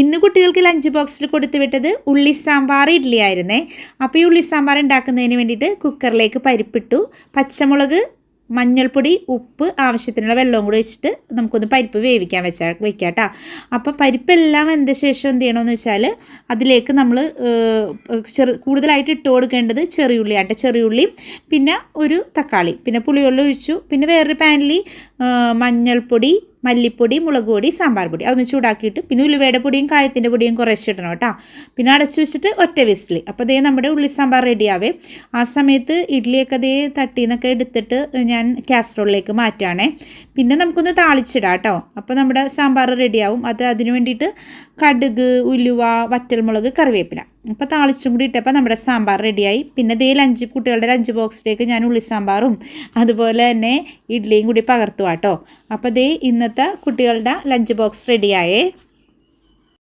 ഇന്ന് കുട്ടികൾക്ക് ലഞ്ച് ബോക്സിൽ കൊടുത്തു വിട്ടത് ഉള്ളി സാമ്പാർ ഇഡ്ഡലി ആയിരുന്നേ. അപ്പോൾ ഈ ഉള്ളി സാമ്പാർ ഉണ്ടാക്കുന്നതിന് വേണ്ടിയിട്ട് കുക്കറിലേക്ക് പരിപ്പിട്ടു. പച്ചമുളക് മഞ്ഞൾപ്പൊടി ഉപ്പ് ആവശ്യത്തിനുള്ള വെള്ളവും കൂടി വെച്ചിട്ട് നമുക്കൊന്ന് പരിപ്പ് വേവിക്കാൻ വെച്ചാൽ വെക്കാം കേട്ടോ അപ്പോൾ പരിപ്പെല്ലാം വെന്ത ശേഷം എന്ത് ചെയ്യണമെന്ന് വെച്ചാൽ അതിലേക്ക് നമ്മൾ ചെറു കൂടുതലായിട്ട് ഇട്ട് കൊടുക്കേണ്ടത് ചെറിയുള്ളി ആട്ടെ ചെറിയുള്ളി പിന്നെ ഒരു തക്കാളി പിന്നെ പുളിവെള്ളം ഒഴിച്ചു. പിന്നെ വേറൊരു പാനിൽ മഞ്ഞൾപ്പൊടി മല്ലിപ്പൊടി മുളക് പൊടി സാമ്പാർ പൊടി. അതൊന്ന് ചൂടാക്കിയിട്ട് പിന്നെ ഉലുവയുടെ പൊടിയും കായത്തിന്റെ പൊടിയും കുറച്ചിടണം കേട്ടോ. പിന്നെ അടച്ചു വെച്ചിട്ട് ഒറ്റ വിസിൽ. അപ്പോൾ ദേ നമ്മുടെ ഉള്ളി സാമ്പാർ റെഡിയാവേ ആ സമയത്ത് ഇഡ്ഡലിയൊക്കെ ദേ തട്ടിന്നൊക്കെ എടുത്തിട്ട് ഞാൻ കാസറോളിലേക്ക് മാറ്റുകയാണേ പിന്നെ നമുക്കൊന്ന് താളിച്ചിടാം കേട്ടോ. അപ്പോൾ നമ്മുടെ സാമ്പാർ റെഡിയാവും അത് അതിന് വേണ്ടിയിട്ട് കടുക് ഉലുവ വറ്റൽമുളക് കറിവേപ്പില. അപ്പോൾ താളിച്ചും കൂടി ഇട്ടപ്പോൾ നമ്മുടെ സാമ്പാർ റെഡിയായി. പിന്നെ ദേ ലഞ്ച് കുട്ടികളുടെ ലഞ്ച് ബോക്സിലേക്ക് ഞാൻ ഉള്ളി സാമ്പാറും അതുപോലെ തന്നെ ഇഡ്ഡലിയും കൂടി പകർത്തുവാട്ടോ അപ്പോൾ ദേ ഇന്നത്തെ കുട്ടികളുടെ ലഞ്ച് ബോക്സ് റെഡിയായേ.